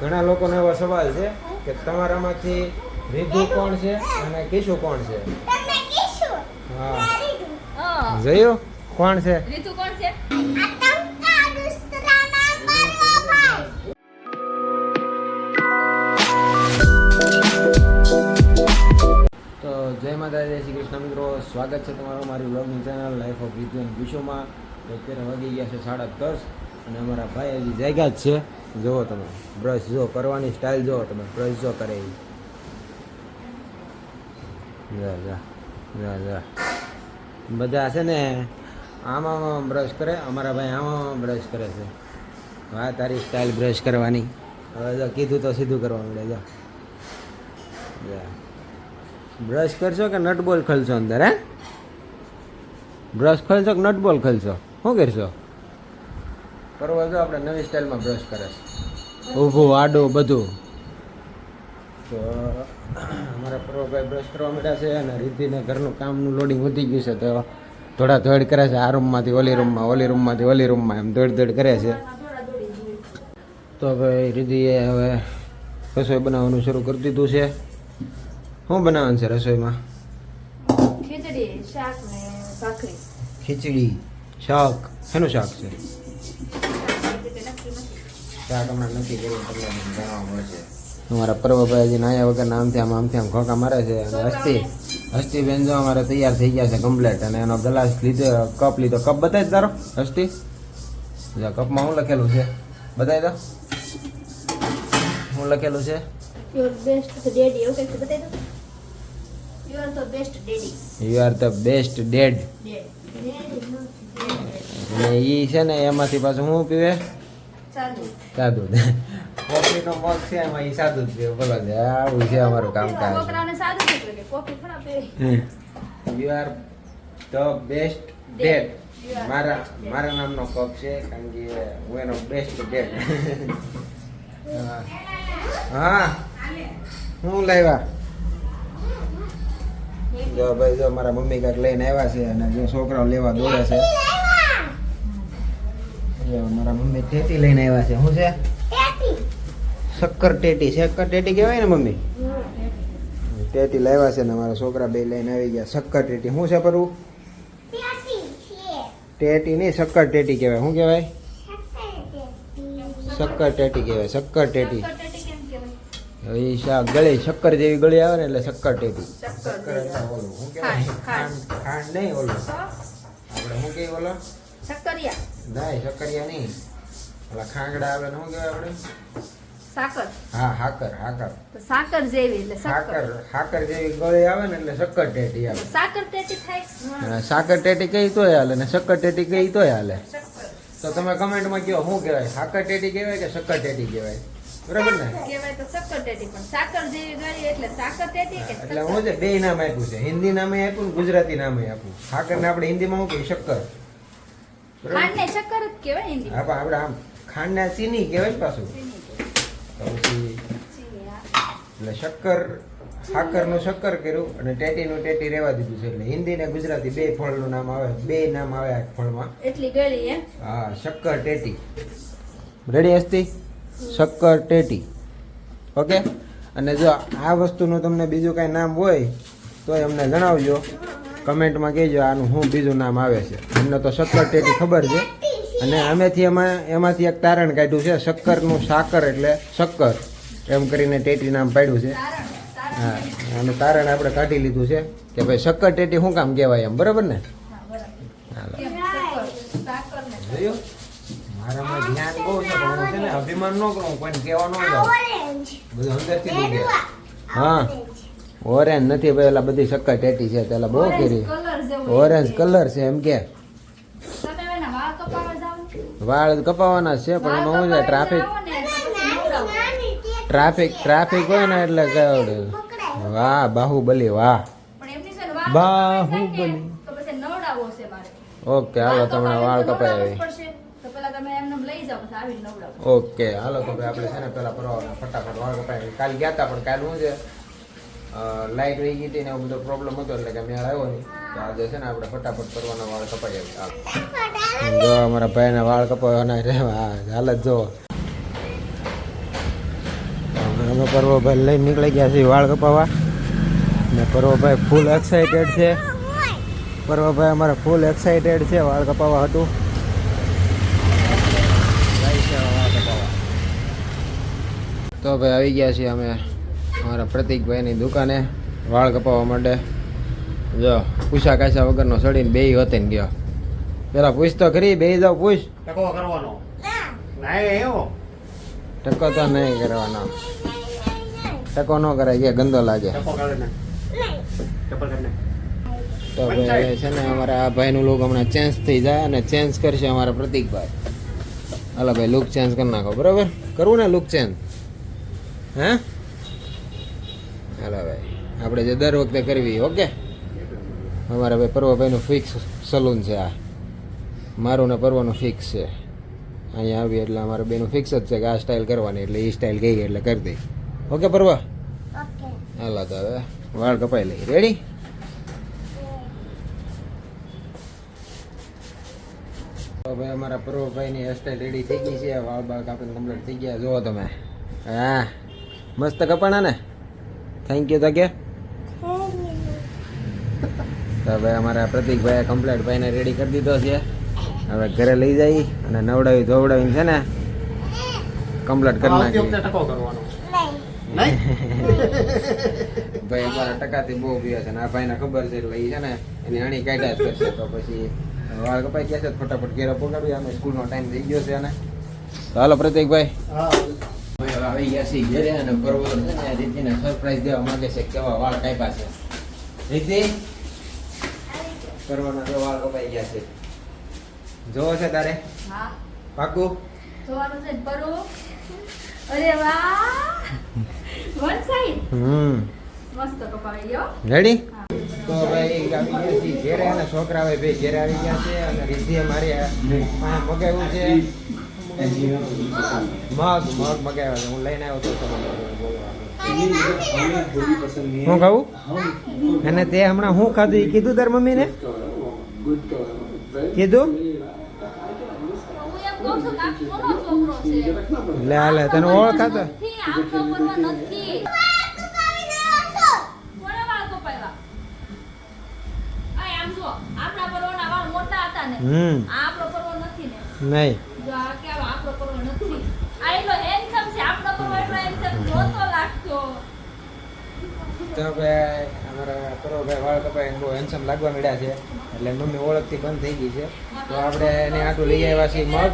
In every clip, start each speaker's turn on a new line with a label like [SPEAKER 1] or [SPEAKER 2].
[SPEAKER 1] ઘણા લોકોનો એવો સવાલ છે કે તમારામાંથી રીધુ કોણ છે અને કિશુ કોણ છે? હા.
[SPEAKER 2] હા.
[SPEAKER 1] જોયું કોણ છે?
[SPEAKER 2] રીતુ કોણ છે?
[SPEAKER 1] તો જય માતા જય શ્રી કૃષ્ણ મિત્રો. સ્વાગત છે તમારું મારી બ્લોગની channel life of Ritu and વિશ્વમાં તો અત્યારે વાગી ગયા છે સાડા દસ. અને અમારા ભાઈ હજી જાગ્યા જ છે. જુઓ તમે બ્રશ જો કરવાની સ્ટાઇલ જુઓ તમે બ્રશ જો કરે એ બધા છે ને આમાં બ્રશ કરે, અમારા ભાઈ આમાં બ્રશ કરે છે. હા, તારી સ્ટાઇલ બ્રશ કરવાની. હવે જો કીધું તો સીધું કરવા મળે, જા. બ્રશ કરશો કે નટબોલ ખલશો અંદર, હે? બ્રશ ખલશો કે નટબોલ ખલશો? શું કરશો? કરવા જો આપણે નવી સ્ટાઇલમાં બ્રશ કરે છે. ઊભું આડું બધું. તો અમારા પર્વભાઈ બ્રશ કરવા માંડ્યા છે અને રીતિને ઘરનું કામનું લોડિંગ વધી ગયું છે. તો થોડા ધોડ કરે છે આ રૂમમાંથી ઓલી રૂમમાં ઓલી રૂમમાંથી ઓલી રૂમમાં એમ દોડ દોડ કરે છે. તો ભાઈ રીતિએ હવે રસોઈ બનાવવાનું શરૂ કરી દીધું છે. શું બનાવવાનું છે રસોઈમાં?
[SPEAKER 2] ખીચડી શાક ને ભાખરી.
[SPEAKER 1] ખીચડી શાક. શેનું શાક છે શાક હમણાં નક્કી કર્યું તમને જાણવા મળશે અમારા પર્વભાઈ હજી નાયા વગર આમથી આમ આમથી આમ ખોખા મારે છે અને હસ્તી હસ્તી બેન જો અમારે તૈયાર થઈ ગયા છે કમ્પ્લેટ અને એનો ગ્લાસ લીધો કપ લીધો. કપ બતાવી તારો હસ્તી. જા કપમાં શું લખેલું છે? બતાવી દો. શું લખેલું છે?
[SPEAKER 2] યોર બેસ્ટ ડેડી એવું કંઈક બતાવી દો. You are the best daddy
[SPEAKER 1] you are the best dad અને એ છે ને એમાંથી પાછું શું પીવે?
[SPEAKER 2] સારું
[SPEAKER 1] સાદું. કોફીનો મગ છે એમાં એ સાદું જ પીવે બોલો છે આવું છે અમારું કામકાજ.
[SPEAKER 2] છોકરાને સાદું coffee
[SPEAKER 1] you are the best dad મારા મારા નામનો કપ છે કારણ કે હું એનો બેસ્ટ ડેટ હા. હું. લાવ્યા? જો ભાઈ જો મારા મમ્મી કાંઈક લઈને આવ્યા છે અને જો છોકરાઓ લેવા દોડે છે. મારા મમ્મી ટેટી લઈને આવ્યા છે. શું છે? શક્કર ટેટી. શક્કર ટેટી કહેવાય ને મમ્મી? ટેટી લાવ્યા છે ને મારા છોકરા બે લઈને આવી ગયા. શક્કર ટેટી. શું છે પરવું
[SPEAKER 3] ટેટી
[SPEAKER 1] નહીં શક્કર ટેટી કહેવાય. શું કહેવાય?
[SPEAKER 3] શક્કર ટેટી.
[SPEAKER 1] કહેવાય. શક્કર ટેટી.
[SPEAKER 2] કહેવાય?
[SPEAKER 1] શાક ગળી? શક્કર જેવી ગળી આવે ને એટલે શક્કર ટેટી.
[SPEAKER 2] શક્કર
[SPEAKER 1] શક્કર એટલે ઓલું શું કહેવાય
[SPEAKER 2] ખાંડ,
[SPEAKER 1] નહીં ઓલું. આપણે શું કહીએ ઓલો?
[SPEAKER 2] શક્કરિયા.
[SPEAKER 1] નહીં શક્કરિયા નહીં. ઓલા ખાંગડા આવે ને શું કહેવાય આપણે?
[SPEAKER 2] સાકર.
[SPEAKER 1] હા હાકર હાકર.
[SPEAKER 2] તો સાકર જેવી એટલે સાકર
[SPEAKER 1] હાકર જેવી ગળી આવે ને એટલે શક્કર ટેટી આવે.
[SPEAKER 2] સાકર ટેટી થાય
[SPEAKER 1] સાકર ટેટી કઈ તોય હાલે ને શક્કર ટેટી કઈ તોય હાલે. તો તમે કમેન્ટમાં કહો શું કહેવાય? સાકર ટેટી કહેવાય કે શક્કર ટેટી કહેવાય? બરાબર ને?
[SPEAKER 2] કહેવાય તો શક્કર ટેટી પણ સાકર જેવી ગળી એટલે સાકર ટેટી કે
[SPEAKER 1] એટલે હું છે બે નામ આપ્યું છે હિન્દી નામે આપ્યું ને ગુજરાતી નામે આપ્યું. સાકર ને આપણે હિન્દીમાં શું કહીએ? શક્કર.
[SPEAKER 2] ખાંડને શક્કર જ કહેવાય હિન્દી
[SPEAKER 1] હા, પણ આપણે આમ ખાંડ ને ચીની કહેવાય. પાછું પછી એટલે શક્કર સાકરનું શક્કર કર્યું અને ટેટીનું ટેટી રહેવા દીધું છે. એટલે હિન્દી ને ગુજરાતી બે ફળનું નામ આવે બે નામ આવે આ ફળમાં.
[SPEAKER 2] એટલી ગળી એમ?
[SPEAKER 1] હા શક્કર ટેટી. રેડી હસ્તી શક્કર ટેટી. ઓકે અને જો આ વસ્તુનું તમને બીજું કાંઈ નામ હોય તો અમને જણાવજો. કમેન્ટમાં કહેજો આનું શું બીજું નામ આવે છે. અમને તો શક્કર ટેટી ખબર છે. અને અમેથી એમાં એમાંથી એક તારણ કાઢ્યું છે શક્કરનું સાકર એટલે શક્કર. એમ કરીને ટેટી નામ પાડ્યું છે. હા અને તારણ આપણે કાઢી લીધું છે કે ભાઈ શક્કર ટેટી શું કામ કહેવાય એમ બરાબર ને? મારામાં ધ્યાન બહુ છે પણ હું છે ને અભિમાન ન કરું કોઈને કહેવા ન જાઉં. બધું અંદરથી હા. ઓરેન્જ નથી ભાઈ એટલે બધી શક્કર ટેટી છે પેલા બહુ કેરી ઓરેન્જ કલર છે. એમ કે.
[SPEAKER 2] વાળ કપાવવા જાઓ. ને?
[SPEAKER 1] વાળ કપાવવાના છે પણ એમાં શું છે ટ્રાફિક
[SPEAKER 2] કપાવીને એટલે
[SPEAKER 1] ટ્રાફિક ટ્રાફિક હોય ને એટલે કેવડે વાહ બાહુબલી વાહ. બાહુબલી.
[SPEAKER 2] કપાવાના.
[SPEAKER 1] ઓકે હાલો તમને વાળ કપાય. ઓકે હાલો તો ભાઈ આપણે છે ને પેલા ફરવાના ફટાફટ વાળ કપાય કાલ ગયા હતા પણ કાલ શું છે? લાઈટ રહી ગઈ હતી ને એવો બધો પ્રોબ્લેમ હતો એટલે કે મેળ આવ્યો નહીં. તો આજે છે ને આપણે ફટાફટ કરવાના વાળ કપાઈ આવી. જો અમારા ભાઈના વાળ કપાવવાના રહેવા હાલત જો અમે પર્વભાઈ લઈને નીકળી ગયા છીએ વાળ કપાવા. ને પર્વભાઈ ફૂલ એક્સાઇટેડ છે. પર્વભાઈ અમારે ફૂલ એક્સાઇટેડ છે વાળ કપાવા હતું. તો ભાઈ આવી ગયા છીએ અમે. અમારા પ્રતિકભાઈની દુકાને વાળ કપાવવા માટે જો પૂછા કાચા વગરનો સડીને બે હોતે ને ગયો. પેલા પૂછ તો ખરી બે જાવ પૂછ.
[SPEAKER 4] ટકો કરવાનો.
[SPEAKER 1] ટકો તો નહીં કરવાનો. ટકો ન કરાય કે ગંદો લાગે. તો ભાઈ છે ને અમારા આ ભાઈનું લુક હમણાં ચેન્જ થઈ જાય અને ચેન્જ કરશે અમારા પ્રતિકભાઈ હાલો ભાઈ લુક ચેન્જ કરી નાખો. બરાબર? કરવું ને લુક ચેન્જ હે? આપણે જે દર વખતે કરવી ઓકે? અમારા ભાઈ પર્વભાઈનું ફિક્સ સલૂન છે આ. મારું ને પર્વનું ફિક્સ છે. અહીંયા આવી એટલે અમારે બેનું ફિક્સ જ છે કે આ સ્ટાઇલ કરવાની એટલે એ સ્ટાઇલ ગઈ એટલે કરી દઈ. ઓકે પર્વ? હાલો તો હવે વાળ કપાઈ લઈ રેડી ભાઈ અમારા પર્વભાઈની હેરસ્ટાઈલ રેડી થઈ ગઈ છે. વાળ બાળ કાપીને કમ્પ્લીટ થઈ ગયા. જુઓ તમે. હા. મસ્ત કપાણા ને. થેન્ક યુ તો કે. તો ભાઈ અમારા પ્રતિકભાઈએ કમ્પ્લેટ ભાઈને રેડી કરી દીધો છે. હવે ઘરે લઈ જઈ અને નવડાવી ધોવડાવીને છે ને કમ્પ્લેટ કરી નાખી.
[SPEAKER 4] કરવાનો.
[SPEAKER 3] નહીં.
[SPEAKER 4] નહીં?
[SPEAKER 1] ભાઈ અમારા ટકાથી બહુ પીવે છે ને આ ભાઈને ખબર છે એટલે છે ને એની અણી કાઢ્યા જ કરશે. તો પછી વાળ કપાઈ ગયા છે ફટાફટ ઘેર પગાડવી અમે સ્કૂલનો ટાઈમ થઈ ગયો છે અને તો હાલો પ્રતિકભાઈ. હવે આવી ગયા છે ઘેરે અને પર્વત છે ને રીતિને સરપ્રાઈઝ દેવા માંગે છે કેવા વાળ કાપ્યા છે. રીતિ? કરવાના તો વાળ કપાઈ ગયા છે જોવો છે તારે
[SPEAKER 2] હા
[SPEAKER 1] પાકું
[SPEAKER 2] જોવાનું છે ને અરે વાહ વન સાઈડ
[SPEAKER 1] હમ
[SPEAKER 2] મસ્ત કપાઈ ગયો
[SPEAKER 1] રેડી તો ભાઈ આવી ગયા ઘેરે અને છોકરા ભાઈ ભાઈ ઘેરે આવી ગયા છે અને રીધિએ મારે મગાવ્યું છે મગ મગ મગાવ્યો છે હું લઈને આવ્યો તો હું ખાવું અને તે હમણાં હું ખાધું એ કીધું તાર મમ્મીને કીધું લે લે તને ઓળખાતો
[SPEAKER 2] આપણો નથી વાળ કપાવ્યા આ આમ જો આપણા પરવાના વાળ મોટા હતા ને
[SPEAKER 1] હમ.
[SPEAKER 2] આ આપણો પરવો નથી ને
[SPEAKER 1] નહીં.
[SPEAKER 2] જો આ કેવો આપણો પરવો નથી. આ એટલો હેન્ડસમ છે. આપણો પરવો એટલો હેન્ડસમ નહોતો લાગતો.
[SPEAKER 1] તો ભાઈ અમારા પરોભાઈ વાળ કપાઈને બહુ હેન્સમ લાગવા મળ્યા છે. એટલે મમ્મી ઓળખથી બંધ થઈ ગઈ છે. તો આપણે એને આટલું લઈ આવ્યા છીએ મગ.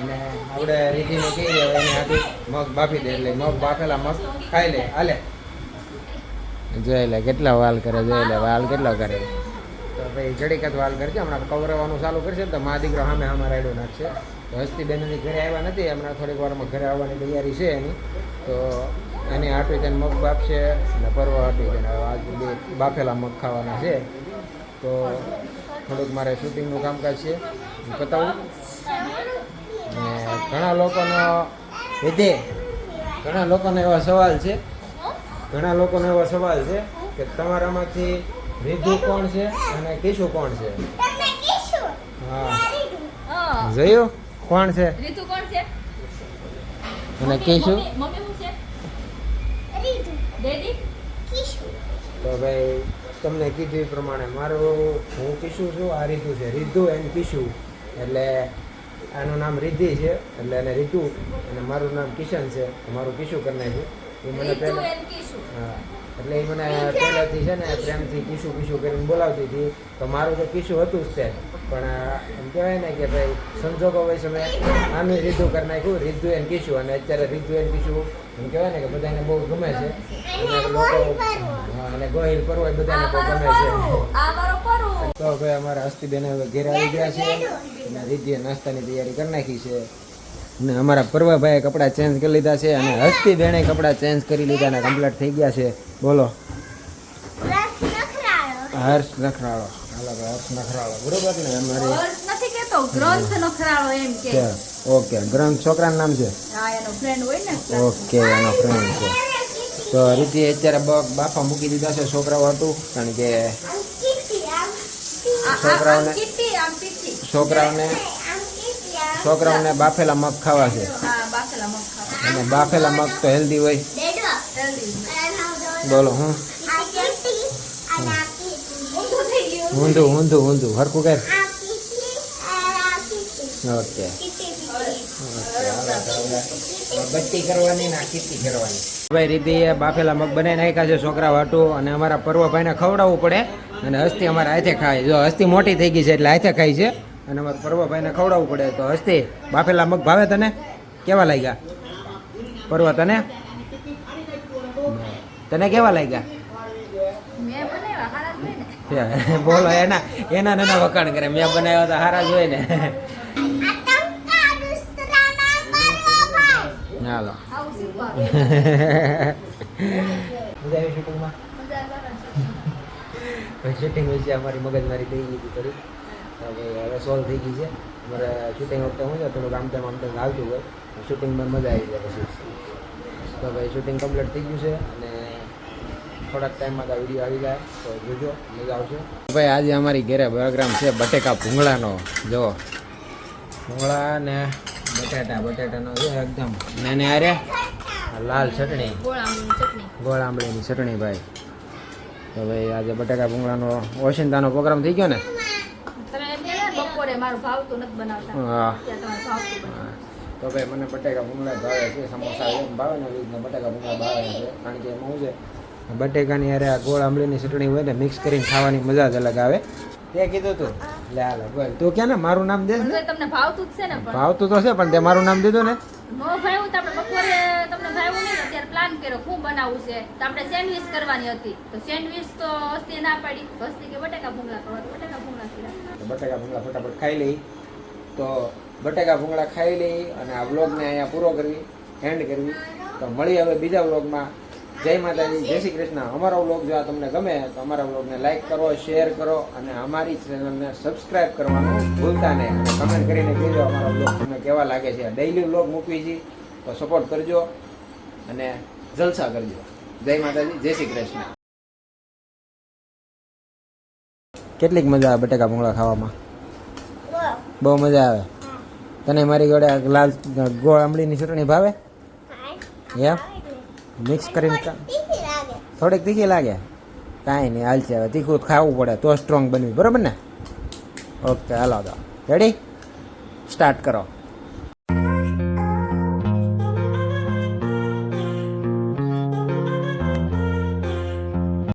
[SPEAKER 1] અને આપણે રીતિને કહીએ દેવા એને આટલું મગ બાફી દે એટલે મગ બાફેલા મગ ખાઈ લે. હાલે. જોઈ લે કેટલા વાલ કરે જોઈ લે વાલ કેટલા કરે. તો ભાઈ જડીક જ વાલ કરશે હમણાં કવરવાનું ચાલુ કરશે તો મા દીકરો સામે સામે રાયડો નાખશે. તો હસ્તી બેનની ઘરે આવ્યા નથી. હમણાં થોડીક વારમાં ઘરે આવવાની તૈયારી છે એની. તો એની હાટું તેને મગ બાફશે અને પરવા હાટું તેને આજે બે બાફેલા મગ ખાવાના છે. તો થોડુંક મારે શૂટિંગનું કામકાજ છે. હું બતાવું. અને ઘણા લોકોનો લીધે ઘણા લોકોનો એવો સવાલ છે. ઘણા લોકોનો એવો સવાલ છે કે તમારામાંથી વિધુ કોણ છે અને કિશુ કોણ છે? હા.
[SPEAKER 2] હા.
[SPEAKER 1] જોયું? કોણ છે?
[SPEAKER 2] રીતુ કોણ છે?
[SPEAKER 1] અને
[SPEAKER 2] કીશું
[SPEAKER 1] કિશુ?
[SPEAKER 2] મમ્મી
[SPEAKER 1] તો ભાઈ તમને કીધું એ પ્રમાણે મારું હું કિશુ છું આ રીધુ છે. રીધુ એન્ડ કિશુ. એટલે આનું નામ રિદ્ધિ છે એટલે એને રીતુ અને મારું નામ કિશન છે. મારું કિશુ કરી નાખ્યું. એ મને પહેલા હા. એટલે એ મને પહેલાથી છે ને પ્રેમથી કિશુ કિશુ કરીને બોલાવતી હતી. તો મારું તો કિશુ હતું જ તે. પણ એમ કહેવાય ને કે ભાઈ, સંજોગો હોય સમય આમે રીધું કરી નાખ્યું રીધું એન કીશું અને અત્યારે રીધું એન કીશું એમ કહેવાય ને કે બધાને બહુ ગમે છે. અને લોકો અને ગોહિલ પરવો એ બધાને બહુ ગમે છે.
[SPEAKER 2] પરું પરું
[SPEAKER 1] તો ભાઈ, અમારા હસ્તીબેન હવે ઘેર આવી ગયા છે. અને રીધીએ નાસ્તાની તૈયારી કરી નાખી છે. ને અમારા પર્વભાઈએ કપડાં ચેન્જ કરી લીધા છે અને હસ્તીબેને કપડાં ચેન્જ કરી લીધા અને કમ્પ્લીટ થઈ ગયા છે. બોલો. હર્ષ નખરાળો. હાલો હર્ષ નખરાળો. બરોબર ને? અમારી
[SPEAKER 2] અર્થ નથી કેતો ગ્રંથ નખરાળો એમ કે.
[SPEAKER 1] ઓકે. ગ્રંથ છોકરાનું નામ છે?
[SPEAKER 2] હા એનો ફ્રેન્ડ હોય ને.
[SPEAKER 1] ઓકે એનો ફ્રેન્ડ છે. તો રીતિ અત્યારે બ- બાફા મૂકી દીધા છે છોકરાઓ હતું કારણ કે છોકરાઓને- છોકરાઓને છોકરાઓને બાફેલા મગ ખાવા છે. અને બાફેલા મગ તો હેલ્ધી હોય. બોલો હું
[SPEAKER 3] આ કીટી અને આ કીટી
[SPEAKER 2] ઊંધું
[SPEAKER 1] ઊંધું ઊંધું. હરખું કર. ઓકે. બટ્ટી કરવાની ને ખીચી કરવાની. ભાઈ રીતિ બાફેલા મગ બનાવી નાખ્યા છે છોકરા વાટું અને અમારા પર્વભાઈને ખવડાવવું પડે. અને હસ્તી અમારા હાથે ખાય. જો હસ્તી મોટી થઈ ગઈ છે એટલે હાથે ખાય છે. અને અમારા પર્વભાઈને ખવડાવવું પડે. તો હસ્તી બાફેલા મગ ભાવે તને? કેવા લાગ્યા? પર્વ તને? તને કેવા લાગ્યા
[SPEAKER 2] મેં બનાવ્યા હારા જ હોય ને
[SPEAKER 1] બોલો, એના એના નાના વખાણ કરે. મેં બનાવ્યા તો હારા જ હોય ને. હાલો. શૂટિંગ વિશે અમારી મગજમારી થઈ ગઈ હતી થોડી. હવે સોલ્વ થઈ ગઈ છે. અમારે શૂટિંગ વખતે હું છે, થોડુંક આમ તેમ આમ તેમ આવતું હોય. શૂટિંગમાં મજા આવી જાય પછી. તો ભાઈ શૂટિંગ કમ્પ્લીટ થઈ ગયું છે. થોડાક ટાઈમમાં તો વીડિયો આવી જાય તો જોજો મજા આવશે. ભાઈ આજે અમારી ઘરે પ્રોગ્રામ છે બટેકા ભૂંગળાનો. જો ભૂંગળા ને બટેટા બટેટાનો છે એકદમ ને એને આરે લાલ ચટણી.
[SPEAKER 2] ગોળ આંબળીની ચટણી.
[SPEAKER 1] ગોળ આંબલીની ચટણી ભાઈ. તો ભાઈ આજે બટાકા ભૂંગળાનો ઓશિંતાનો પ્રોગ્રામ થઈ ગયો ને? હા. તો ભાઈ મને બટાકા ભૂંગળા ભાવે છે સમોસા એમ ભાવે ને બટાકા ભૂંગળા ભાવે છે. કારણ કે એમાં શું છે બટેકાની અરે આ ગોળ આંબલીની ચટણી હોય ને મિક્સ કરીને ખાવાની મજા જ અલગ આવે. તે કીધું તું? લે હાલો બોલ. તું ક્યાં ને? મારું નામ દે
[SPEAKER 2] તમને ભાવતું જ છે ને પણ.
[SPEAKER 1] ભાવતું તો છે પણ તે મારું નામ દીધું ને?
[SPEAKER 2] નો ભાવ્યું તો આપણે બપોરે તમને નહીં ને ત્યારે પ્લાન કર્યો શું બનાવવું છે? તો આપણે સેન્ડવિચ કરવાની હતી. તો સેન્ડવિચ તો હસ્તી ના પાડી. હસ્તી કે બટેકા ભૂંગળા કરવા? બટેકા ભૂંગળા કર્યા
[SPEAKER 1] બટેકા ભૂંગળા ફટાફટ ખાઈ લઈ. તો બટેકા ભૂંગળા ખાઈ લઈ અને આ વ્લોગને અહીંયા પૂરો કરવી એન્ડ કરવી. તો મળી હવે બીજા વ્લોગમાં જય માતાજી જય શ્રી કૃષ્ણ. અમારો વ્લોગ જો આ તમને ગમે તો અમારા વ્લોગને લાઈક કરો શેર કરો અને અમારી ચેનલને સબસ્ક્રાઇબ કરવાનું ભૂલતા નહીં. અને કમેન્ટ કરીને કહેજો અમારો વ્લોગ તમને કેવા લાગે છે. ડેઇલી વ્લોગ મૂકવી છે તો સપોર્ટ કરજો અને જલસા કરજો. જય માતાજી જય શ્રી કૃષ્ણ. કેટલીક મજા આવે બટેકા ભૂંગળા ખાવામાં? બહુ મજા આવે? તને મારી જોડે લાલ ગોળ આંબલીની ચટણી ભાવે? એમ મિક્સ કરીને થોડીક તીખી લાગે. કાંઈ નહીં હાલશે હવે તીખું ખાવું પડે, તો સ્ટ્રોંગ બનવી. બરાબર ને? ઓકે હાલો તો રેડી સ્ટાર્ટ કરો.